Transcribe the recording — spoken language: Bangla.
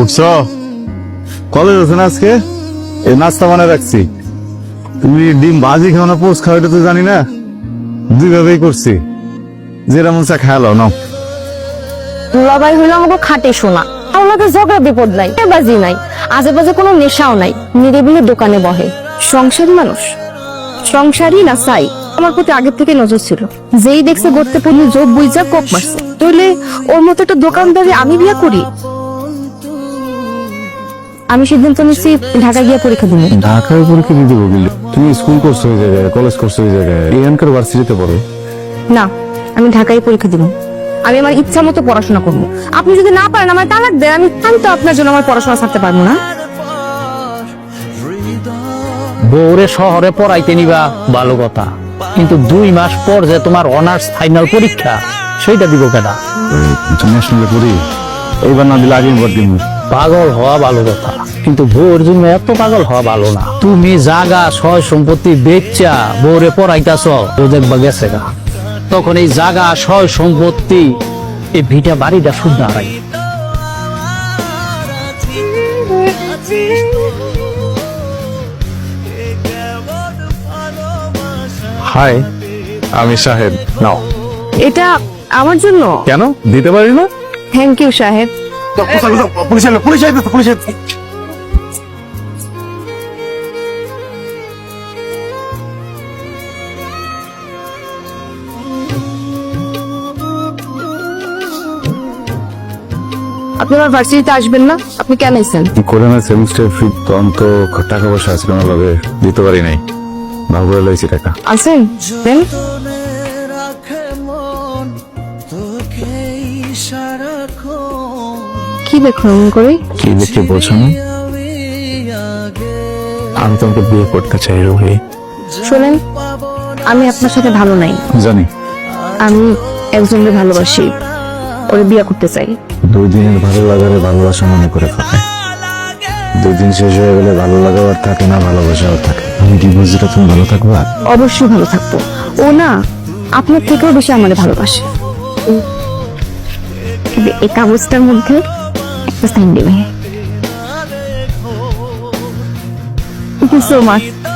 উঠছ কলেজ আছে আজকে? নাস্তা রাখছি। তুমি ডিম খাও না পোস্ট খাও, এটা তো জানি না। দুইভাবেই করছি। চা হইল আমাকে খাটে শোনা। আমাকে ঝগড়া বিপদ নাই বাজি নাই। বাজে কোনো নেশাও নাই, নিরিবিলি দোকানে বহে। সংসারী মানুষ। সংসারই না চাই। আমার প্রতি আগের থেকে নজর ছিল। যেই দেখছে গড়তে পড়লে জোব বুঝা কোপ মারছে। ওর মতো একটা দোকানদারি আমি বিয়া করি। আমি সিদ্ধান্ত নিচ্ছি ঢাকা গিয়ে পরীক্ষা দিব। ঢাকার পরীক্ষা দিতে বলিল তুমি স্কুল করছ ওই জায়গায় কলেজ করছ ওই জায়গায়। এখানকার ভার্সিটিতে পড়ো। না আমি ঢাকায় পরীক্ষা দিব। আমি আমার ইচ্ছা মতো পড়াশোনা করব। আপনি যদি না পারেন আমার তালাক দেন আমি আমি তো আপনার জন্য আমার পড়াশোনা ছাড়তে পারব না। বউরে শহরে পড়াইতে নিবা ভালো কথা। কিন্তু দুই মাস পর যে তোমার অনার্স ফাইনাল পরীক্ষা সেইটা দিব কেনা ইন্টারন্যাশনালে পড়ি এইবার না দিলে আগে বার দিন পাগল হওয়া ভালো কথা কিন্তু বউর জন্য এত পাগল হওয়া ভালো না। তুমি জাগা সয় সম্পত্তি বেচা বউরে পড়াইতাছ ও দেখবা গেছে গা। তখন এই জাগা সয় সম্পত্তি এই ভিটা বাড়িটা শুদ্ধ হারাই। হাই আমি সাহেব নাও। এটা আমার জন্য? কেন? দিতে পারি না? থ্যাংক ইউ সাহেব। পুলিশ এলো পুলিশ আইবে পুলিশ আপনি আমার ভার্সিটিতে আসবেন না? আপনি কেন এসেছেন? করে না সেমিস্টার ফি তখন তো টাকা পয়সা আছে কোনোভাবে দিতে পারি নাই। ভালো করে লইছি টাকা। আসেন দেন। কি করে? কি বলছো না? আমি তোমাকে বিয়ে করতে চাই রোহি। শোনেন আমি আপনার সাথে ভালো নাই। জানি। আমি একজনকে ভালোবাসি ওরে বিয়ে করতে চাই। দুই দিনের ভালো লাগারে ভালোবাসা মনে করে ফেলে দুই দিন শেষ হয়ে গেলে ভালো লাগা আর থাকে না ভালোবাসাও থাকে। আমি ডিভোর্স দিলে তুমি ভালো থাকবা? অবশ্যই ভালো থাকব। ও না আপনার থেকেও বেশি আমাদের ভালোবাসে। এই কাগজটার মধ্যে What's the name? Thank you so much.